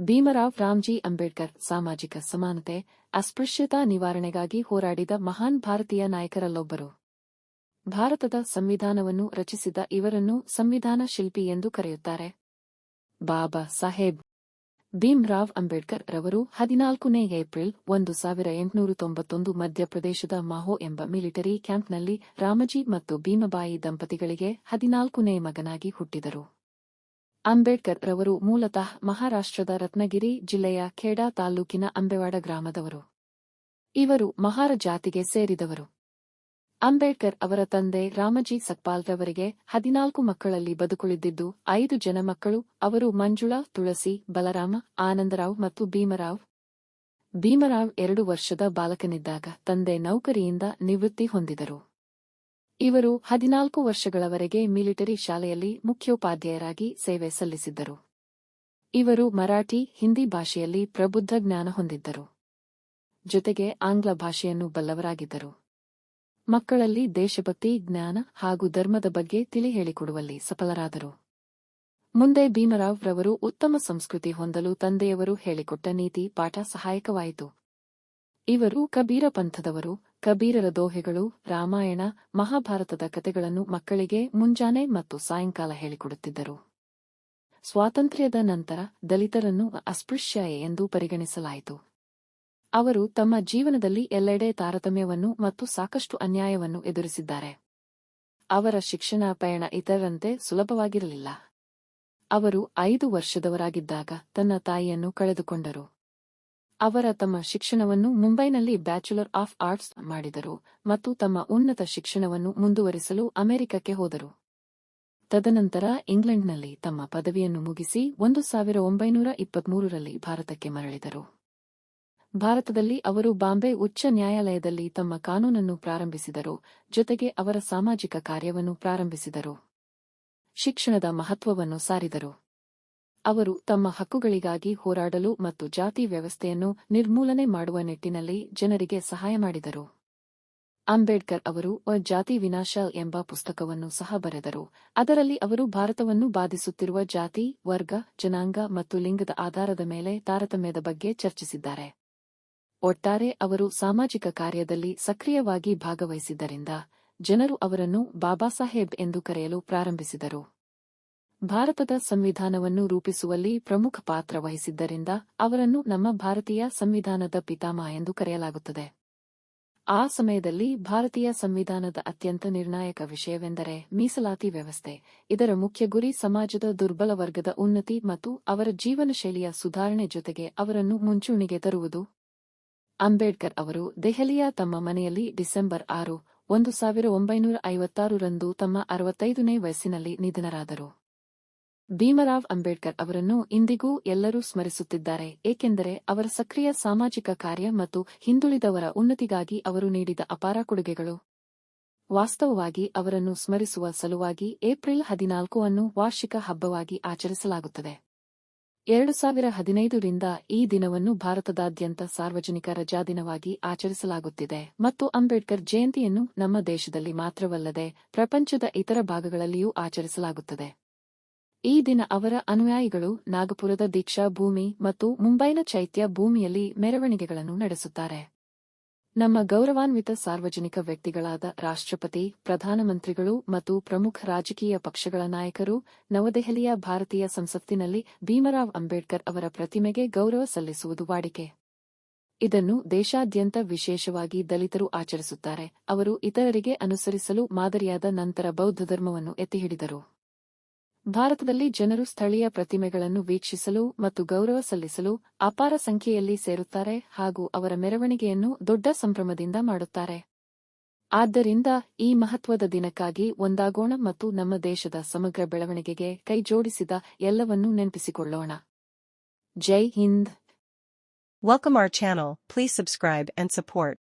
ಭೀಮರಾವ್ ರಾಮ್ಜಿ ಅಂಬೇಡ್ಕರ್ ಸಾಮಾಜಿಕ ಸಮಾನತೆ, ಅಸ್ಪೃಶ್ಯತಾ ನಿವಾರಣೆಗಾಗಿ ಹೋರಾಡಿದ ಮಹಾನ್ ಭಾರತೀಯ ನಾಯಕರಲ್ಲೊಬ್ಬರು. ಭಾರತದ ಸಂವಿಧಾನವನ್ನು ರಚಿಸಿದ ಇವರನ್ನು ಸಂವಿಧಾನ ಶಿಲ್ಪಿ ಎಂದು ಕರೆಯುತ್ತಾರೆ. ಬಾಬಾ ಸಾಹೇಬ್ ಭೀಮ್ರಾವ್ ಅಂಬೇಡ್ಕರ್ ರವರು ಹದಿನಾಲ್ಕನೇ ಏಪ್ರಿಲ್ ಒಂದು ಸಾವಿರ ಎಂಟುನೂರ ತೊಂಬತ್ತೊಂದು ಮಧ್ಯಪ್ರದೇಶದ ಮಾಹೋ ಎಂಬ ಮಿಲಿಟರಿ ಕ್ಯಾಂಪ್ನಲ್ಲಿ ರಾಮಜಿ ಮತ್ತು ಭೀಮಬಾಯಿ ದಂಪತಿಗಳಿಗೆ ಹದಿನಾಲ್ಕನೇ ಮಗನಾಗಿ ಹುಟ್ಟಿದರು. ಅಂಬೇಡ್ಕರ್ ರವರು ಮೂಲತಃ ಮಹಾರಾಷ್ಟ್ರದ ರತ್ನಗಿರಿ ಜಿಲ್ಲೆಯ ಖೇಡಾ ತಾಲ್ಲೂಕಿನ ಅಂಬೆವಾಡ ಗ್ರಾಮದವರು. ಇವರು ಮಹಾರ ಜಾತಿಗೆ ಸೇರಿದವರು. ಅಂಬೇಡ್ಕರ್ ಅವರ ತಂದೆ ರಾಮಜಿ ಸಕ್ಪಾಲ್ ರವರಿಗೆ ಹದಿನಾಲ್ಕು ಮಕ್ಕಳಲ್ಲಿ ಬದುಕುಳಿದಿದ್ದು, ಐದು ಜನ ಮಕ್ಕಳು ಅವರು ಮಂಜುಳಾ, ತುಳಸಿ, ಬಲರಾಮ, ಆನಂದರಾವ್ ಮತ್ತು ಭೀಮರಾವ್. ಭೀಮರಾವ್ ಎರಡು ವರ್ಷದ ಬಾಲಕನಿದ್ದಾಗ ತಂದೆ ನೌಕರಿಯಿಂದ ನಿವೃತ್ತಿ ಹೊಂದಿದರು. ಇವರು ಹದಿನಾಲ್ಕು ವರ್ಷಗಳವರೆಗೆ ಮಿಲಿಟರಿ ಶಾಲೆಯಲ್ಲಿ ಮುಖ್ಯೋಪಾಧ್ಯಾಯರಾಗಿ ಸೇವೆ ಸಲ್ಲಿಸಿದ್ದರು. ಇವರು ಮರಾಠಿ, ಹಿಂದಿ ಭಾಷೆಯಲ್ಲಿ ಪ್ರಬುದ್ಧ ಜ್ಞಾನ ಹೊಂದಿದ್ದರು. ಜೊತೆಗೆ ಆಂಗ್ಲ ಭಾಷೆಯನ್ನು ಬಲ್ಲವರಾಗಿದ್ದರು. ಮಕ್ಕಳಲ್ಲಿ ದೇಶಭಕ್ತಿ, ಜ್ಞಾನ ಹಾಗೂ ಧರ್ಮದ ಬಗ್ಗೆ ತಿಳಿ ಹೇಳಿಕೊಡುವಲ್ಲಿ ಸಫಲರಾದರು. ಮುಂದೆ ಭೀಮರಾವ್ ರವರು ಉತ್ತಮ ಸಂಸ್ಕೃತಿ ಹೊಂದಲು ತಂದೆಯವರು ಹೇಳಿಕೊಟ್ಟ ನೀತಿ ಪಾಠ ಸಹಾಯಕವಾಯಿತು. ಇವರು ಕಬೀರ ಪಂಥದವರು ಕಬೀರರ ದೋಹೆಗಳು, ರಾಮಾಯಣ, ಮಹಾಭಾರತದ ಕಥೆಗಳನ್ನು ಮಕ್ಕಳಿಗೆ ಮುಂಜಾನೆ ಮತ್ತು ಸಾಯಂಕಾಲ ಹೇಳಿಕೊಡುತ್ತಿದ್ದರು. ಸ್ವಾತಂತ್ರ್ಯದ ನಂತರ ದಲಿತರನ್ನು ಅಸ್ಪೃಶ್ಯ ಎಂದು ಪರಿಗಣಿಸಲಾಯಿತು. ಅವರು ತಮ್ಮ ಜೀವನದಲ್ಲಿ ಎಲ್ಲೆಡೆ ತಾರತಮ್ಯವನ್ನು ಮತ್ತು ಸಾಕಷ್ಟು ಅನ್ಯಾಯವನ್ನು ಎದುರಿಸಿದ್ದಾರೆ. ಅವರ ಶಿಕ್ಷಣ ಪಯಣ ಇತರರಂತೆ ಸುಲಭವಾಗಿರಲಿಲ್ಲ. ಅವರು ಐದು ವರ್ಷದವರಾಗಿದ್ದಾಗ ತನ್ನ ತಾಯಿಯನ್ನು ಕಳೆದುಕೊಂಡರು. ಅವರ ತಮ್ಮ ಶಿಕ್ಷಣವನ್ನು ಮುಂಬೈನಲ್ಲಿ ಬ್ಯಾಚುಲರ್ ಆಫ್ ಆರ್ಟ್ಸ್ ಮಾಡಿದರು ಮತ್ತು ತಮ್ಮ ಉನ್ನತ ಶಿಕ್ಷಣವನ್ನು ಮುಂದುವರಿಸಲು ಅಮೆರಿಕಕ್ಕೆ ಹೋದರು. ತದನಂತರ ಇಂಗ್ಲೆಂಡ್ನಲ್ಲಿ ತಮ್ಮ ಪದವಿಯನ್ನು ಮುಗಿಸಿ ಒಂದು ಸಾವಿರ ಒಂಬೈನೂರ ಇಪ್ಪತ್ಮೂರರಲ್ಲಿ ಭಾರತಕ್ಕೆ ಮರಳಿದರು. ಭಾರತದಲ್ಲಿ ಅವರು ಬಾಂಬೆ ಉಚ್ಚ ನ್ಯಾಯಾಲಯದಲ್ಲಿ ತಮ್ಮ ಕಾನೂನನ್ನು ಪ್ರಾರಂಭಿಸಿದರು, ಜೊತೆಗೆ ಅವರ ಸಾಮಾಜಿಕ ಕಾರ್ಯವನ್ನು ಪ್ರಾರಂಭಿಸಿದರು. ಶಿಕ್ಷಣದ ಮಹತ್ವವನ್ನು ಸಾರಿದರು. ಅವರು ತಮ್ಮ ಹಕ್ಕುಗಳಿಗಾಗಿ ಹೋರಾಡಲು ಮತ್ತು ಜಾತಿ ವ್ಯವಸ್ಥೆಯನ್ನು ನಿರ್ಮೂಲನೆ ಮಾಡುವ ನಿಟ್ಟಿನಲ್ಲಿ ಜನರಿಗೆ ಸಹಾಯ ಮಾಡಿದರು. ಅಂಬೇಡ್ಕರ್ ಅವರು ಜಾತಿ ವಿನಾಶ ಎಂಬ ಪುಸ್ತಕವನ್ನು ಸಹ ಬರೆದರು. ಅದರಲ್ಲಿ ಅವರು ಭಾರತವನ್ನು ಬಾಧಿಸುತ್ತಿರುವ ಜಾತಿ, ವರ್ಗ, ಜನಾಂಗ ಮತ್ತು ಲಿಂಗದ ಆಧಾರದ ಮೇಲೆ ತಾರತಮ್ಯದ ಬಗ್ಗೆ ಚರ್ಚಿಸಿದ್ದಾರೆ. ಒಟ್ಟಾರೆ ಅವರು ಸಾಮಾಜಿಕ ಕಾರ್ಯದಲ್ಲಿ ಸಕ್ರಿಯವಾಗಿ ಭಾಗವಹಿಸಿದ್ದರಿಂದ ಜನರು ಅವರನ್ನು ಬಾಬಾಸಾಹೇಬ್ ಎಂದು ಕರೆಯಲು ಪ್ರಾರಂಭಿಸಿದರು. ಭಾರತದ ಸಂವಿಧಾನವನ್ನು ರೂಪಿಸುವಲ್ಲಿ ಪ್ರಮುಖ ಪಾತ್ರ ವಹಿಸಿದ್ದರಿಂದ ಅವರನ್ನು ನಮ್ಮ ಭಾರತೀಯ ಸಂವಿಧಾನದ ಪಿತಾಮಹ ಎಂದು ಕರೆಯಲಾಗುತ್ತದೆ. ಆ ಸಮಯದಲ್ಲಿ ಭಾರತೀಯ ಸಂವಿಧಾನದ ಅತ್ಯಂತ ನಿರ್ಣಾಯಕ ವಿಷಯವೆಂದರೆ ಮೀಸಲಾತಿ ವ್ಯವಸ್ಥೆ. ಇದರ ಮುಖ್ಯ ಗುರಿ ಸಮಾಜದ ದುರ್ಬಲ ವರ್ಗದ ಉನ್ನತಿ ಮತ್ತು ಅವರ ಜೀವನ ಶೈಲಿಯ ಸುಧಾರಣೆ ಜೊತೆಗೆ ಅವರನ್ನು ಮುಂಚೂಣಿಗೆ ತರುವುದು. ಅಂಬೇಡ್ಕರ್ ಅವರು ದೆಹಲಿಯ ತಮ್ಮ ಮನೆಯಲ್ಲಿ ಡಿಸೆಂಬರ್ ಆರು, ಒಂದು ಸಾವಿರ ಒಂಬೈನೂರ ಐವತ್ತಾರರಂದು ತಮ್ಮ ಅರವತ್ತೈದನೇ ವಯಸ್ಸಿನಲ್ಲಿ ನಿಧನರಾದರು. ಭೀಮರಾವ್ ಅಂಬೇಡ್ಕರ್ ಅವರನ್ನು ಇಂದಿಗೂ ಎಲ್ಲರೂ ಸ್ಮರಿಸುತ್ತಿದ್ದಾರೆ, ಏಕೆಂದರೆ ಅವರ ಸಕ್ರಿಯ ಸಾಮಾಜಿಕ ಕಾರ್ಯ ಮತ್ತು ಹಿಂದುಳಿದವರ ಉನ್ನತಿಗಾಗಿ ಅವರು ನೀಡಿದ ಅಪಾರ ಕೊಡುಗೆಗಳು. ವಾಸ್ತವವಾಗಿ ಅವರನ್ನು ಸ್ಮರಿಸುವ ಸಲುವಾಗಿ ಏಪ್ರಿಲ್ ಹದಿನಾಲ್ಕು ಅನ್ನು ವಾರ್ಷಿಕ ಹಬ್ಬವಾಗಿ ಆಚರಿಸಲಾಗುತ್ತದೆ. ಎರಡು ಸಾವಿರ ಹದಿನೈದರಿಂದ ಈ ದಿನವನ್ನು ಭಾರತದಾದ್ಯಂತ ಸಾರ್ವಜನಿಕ ರಜಾದಿನವಾಗಿ ಆಚರಿಸಲಾಗುತ್ತಿದೆ ಮತ್ತು ಅಂಬೇಡ್ಕರ್ ಜಯಂತಿಯನ್ನು ನಮ್ಮ ದೇಶದಲ್ಲಿ ಮಾತ್ರವಲ್ಲದೆ ಪ್ರಪಂಚದ ಇತರ ಭಾಗಗಳಲ್ಲಿಯೂ ಆಚರಿಸಲಾಗುತ್ತದೆ. ಈ ದಿನ ಅವರ ಅನುಯಾಯಿಗಳು ನಾಗಪುರದ ದೀಕ್ಷಾ ಭೂಮಿ ಮತ್ತು ಮುಂಬೈನ ಚೈತ್ಯ ಭೂಮಿಯಲ್ಲಿ ಮೆರವಣಿಗೆಗಳನ್ನು ನಡೆಸುತ್ತಾರೆ. ನಮ್ಮ ಗೌರವಾನ್ವಿತ ಸಾರ್ವಜನಿಕ ವ್ಯಕ್ತಿಗಳಾದ ರಾಷ್ಟ್ರಪತಿ, ಪ್ರಧಾನಮಂತ್ರಿಗಳು ಮತ್ತು ಪ್ರಮುಖ ರಾಜಕೀಯ ಪಕ್ಷಗಳ ನಾಯಕರು, ನವದೆಹಲಿಯ ಭಾರತೀಯ ಸಂಸತ್ತಿನಲ್ಲಿ ಭೀಮರಾವ್ ಅಂಬೇಡ್ಕರ್ ಅವರ ಪ್ರತಿಮೆಗೆ ಗೌರವ ಸಲ್ಲಿಸುವುದು ವಾಡಿಕೆ. ಇದನ್ನು ದೇಶಾದ್ಯಂತ ವಿಶೇಷವಾಗಿ ದಲಿತರು ಆಚರಿಸುತ್ತಾರೆ. ಅವರು ಇತರರಿಗೆ ಅನುಸರಿಸಲು ಮಾದರಿಯಾದ ನಂತರ ಬೌದ್ಧ ಧರ್ಮವನ್ನು ಎತ್ತಿಹಿಡಿದರು. ಭಾರತದಲ್ಲಿ ಜನರು ಸ್ಥಳೀಯ ಪ್ರತಿಮೆಗಳನ್ನು ವೀಕ್ಷಿಸಲು ಮತ್ತು ಗೌರವ ಸಲ್ಲಿಸಲು ಅಪಾರ ಸಂಖ್ಯೆಯಲ್ಲಿ ಸೇರುತ್ತಾರೆ ಹಾಗೂ ಅವರ ಮೆರವಣಿಗೆಯನ್ನು ದೊಡ್ಡ ಸಂಭ್ರಮದಿಂದ ಮಾಡುತ್ತಾರೆ. ಆದ್ದರಿಂದ ಈ ಮಹತ್ವದ ದಿನಕ್ಕಾಗಿ ಒಂದಾಗೋಣ ಮತ್ತು ನಮ್ಮ ದೇಶದ ಸಮಗ್ರ ಬೆಳವಣಿಗೆಗೆ ಕೈಜೋಡಿಸಿದ ಎಲ್ಲವನ್ನೂ ನೆನಪಿಸಿಕೊಳ್ಳೋಣ. Jai Hind. Welcome our channel please subscribe and support.